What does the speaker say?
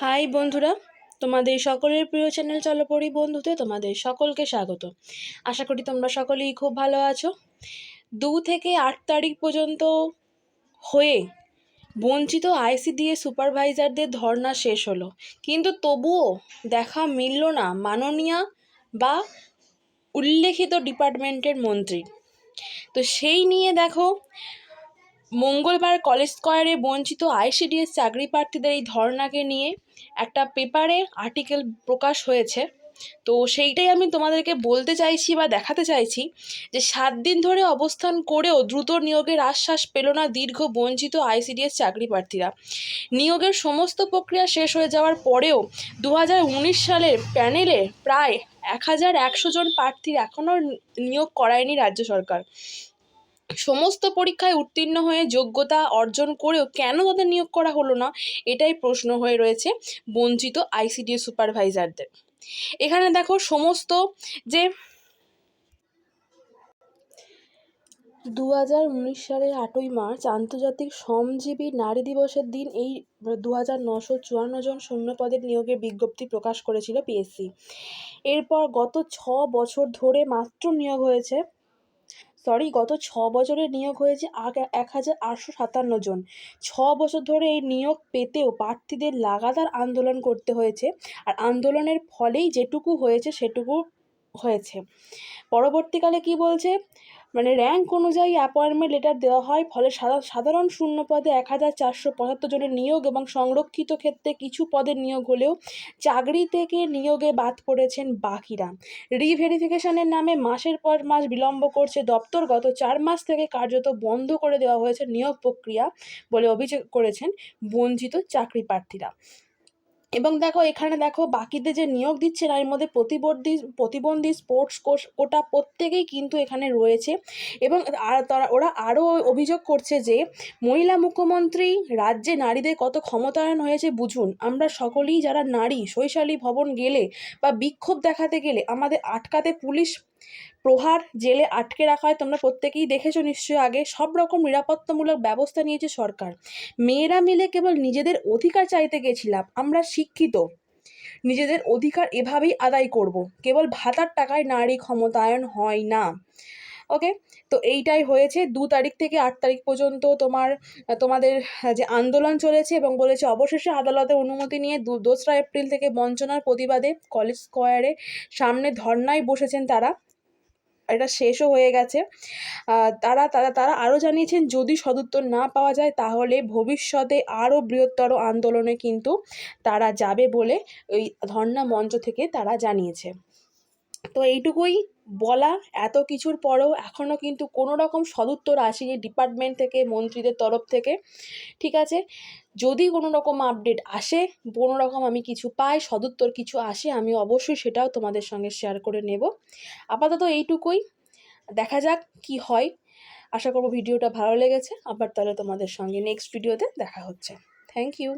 High বন্ধুরা, তোমাদের সকলের প্রিয় চ্যানেল চলো পড়ি বন্ধুতে তোমাদের সকলকে স্বাগত। আশা করি তোমরা সকলেই খুব ভালো আছো। দু থেকে আট তারিখ পর্যন্ত হয়ে বঞ্চিত আইসিডিএস সুপারভাইজারদের ধর্না শেষ হলো। কিন্তু তবুও দেখা মিলল না মাননীয়া বা উল্লেখিত ডিপার্টমেন্টের মন্ত্রী। তো সেই নিয়ে দেখো মঙ্গলবার কলেজ স্কোয়ারে বঞ্চিত আইসিডিএস চাকরি প্রার্থীদের এই ধর্নাকে নিয়ে একটা পেপারে আর্টিকেল প্রকাশ হয়েছে। তো সেইটাই আমি তোমাদেরকে বলতে চাইছি বা দেখাতে চাইছি যে সাত দিন ধরে অবস্থান করেও দ্রুত নিয়োগের আশ্বাস পেল না দীর্ঘ বঞ্চিত আইসিডিএস চাকরি প্রার্থীরা। নিয়োগের সমস্ত প্রক্রিয়া শেষ হয়ে যাওয়ার পরেও দু উনিশ সালের প্যানেলে প্রায় এক হাজার একশো জন প্রার্থীর এখনও নিয়োগ করায়নি রাজ্য সরকার। সমস্ত পরীক্ষায় উত্তীর্ণ হয়ে যোগ্যতা অর্জন করেও কেন তাদের নিয়োগ করা হলো না? এটাই প্রশ্ন হয়ে রয়েছে বঞ্চিত আইসিডিএস সুপারভাইজারদের এখানে দেখো সমস্ত যে দু হাজার উনিশ সালের আটই মার্চ আন্তর্জাতিক শ্রমজীবী নারী দিবসের দিন এই দু হাজার নশো চুয়ান্ন জন শূন্যপদের নিয়োগের বিজ্ঞপ্তি প্রকাশ করেছিল পিএসসি এরপর গত ছ বছর ধরে মাত্র নিয়োগ হয়েছে সরি গত ছ বছরে নিয়োগ হয়েছে এক হাজার আটশো সাতান্ন জন। ছ বছর ধরে এই নিয়োগ পেতেও প্রার্থীদের লাগাতার আন্দোলন করতে হয়েছে। আর আন্দোলনের ফলেই যেটুকু হয়েছে সেটুকু হয়েছে। পরবর্তীকালে কি বলছে? মানে র্যাঙ্ক অনুযায়ী অ্যাপয়েন্টমেন্ট লেটার দেওয়া হয়, ফলে সাধারণ শূন্য পদে এক হাজার চারশো পঁচাত্তর জনের নিয়োগ এবং সংরক্ষিত ক্ষেত্রে কিছু পদের নিয়োগ হলেও চাকরি থেকে নিয়োগে বাদ পড়েছেন বাকিরা। রিভেরিফিকেশনের নামে মাসের পর মাস বিলম্ব করছে দপ্তর। গত চার মাস থেকে কার্যত বন্ধ করে দেওয়া হয়েছে নিয়োগ প্রক্রিয়া বলে অভিযোগ করেছেন বঞ্চিত চাকরি প্রার্থীরা। এবং দেখো, এখানে দেখো, বাকিদের যে নিয়োগ দিচ্ছে না, এর মধ্যে প্রতিবন্ধী প্রতিবন্ধী স্পোর্টস কোর্স ওটা প্রত্যেকেই কিন্তু এখানে রয়েছে। এবং তারা, ওরা আরও অভিযোগ করছে যে, মহিলা মুখ্যমন্ত্রী রাজ্যে নারীদের কত ক্ষমতায়ন হয়েছে বুঝুন। আমরা সকলেই যারা নারী, শৈশালী ভবন গেলে বা বিক্ষোভ দেখাতে গেলে আমাদের আটকাতে পুলিশ প্রহার জেলে আটকে রাখা হয়। তোমরা প্রত্যেকেই দেখেছ নিশ্চয়ই আগে। সব রকম নিরাপত্তামূলক ব্যবস্থা নিয়েছে সরকার। মেয়েরা মিলে কেবল নিজেদের অধিকার চাইতে গেছিলাম। আমরা শিক্ষিত। নিজেদের অধিকার এভাবেই আদায় করব। কেবল ভাতার টাকায় নারী ক্ষমতায়ন হয় না। ওকে তো এইটাই হয়েছে। দু তারিখ থেকে আট তারিখ পর্যন্ত তোমার, তোমাদের যে আন্দোলন চলেছে এবং বলেছে অবশেষে আদালতের অনুমতি নিয়ে দোসরা এপ্রিল থেকে বঞ্চনার প্রতিবাদে কলেজ স্কোয়ারে সামনে ধর্নায় বসেছেন তারা। এটা শেষও হয়ে গেছে। তারা তারা তারা আরও জানিয়েছেন, যদি সদুত্তর না পাওয়া যায়, তাহলে ভবিষ্যতে আরও বৃহত্তর আন্দোলনে কিন্তু তারা যাবে বলে ওই ধর্না মঞ্চ থেকে তারা জানিয়েছে। তো এইটুকুই বলা, এত কিছুর পরেও এখনও কিন্তু কোনো রকম সদুত্তর আসেনি ডিপার্টমেন্ট থেকে, মন্ত্রীদের তরফ থেকে, ঠিক আছে? যদি কোনো রকম আপডেট আসে, কোনো রকম আমি কিছু পাই, সদুত্তর কিছু আসে, আমি অবশ্যই সেটাও তোমাদের সঙ্গে শেয়ার করে নেব। আপাতত এইটুকুই, দেখা যাক কি হয়। আশা করব ভিডিওটা ভালো লেগেছে, আবার তাহলে তোমাদের সঙ্গে নেক্সট ভিডিওতে দেখা হচ্ছে। Thank you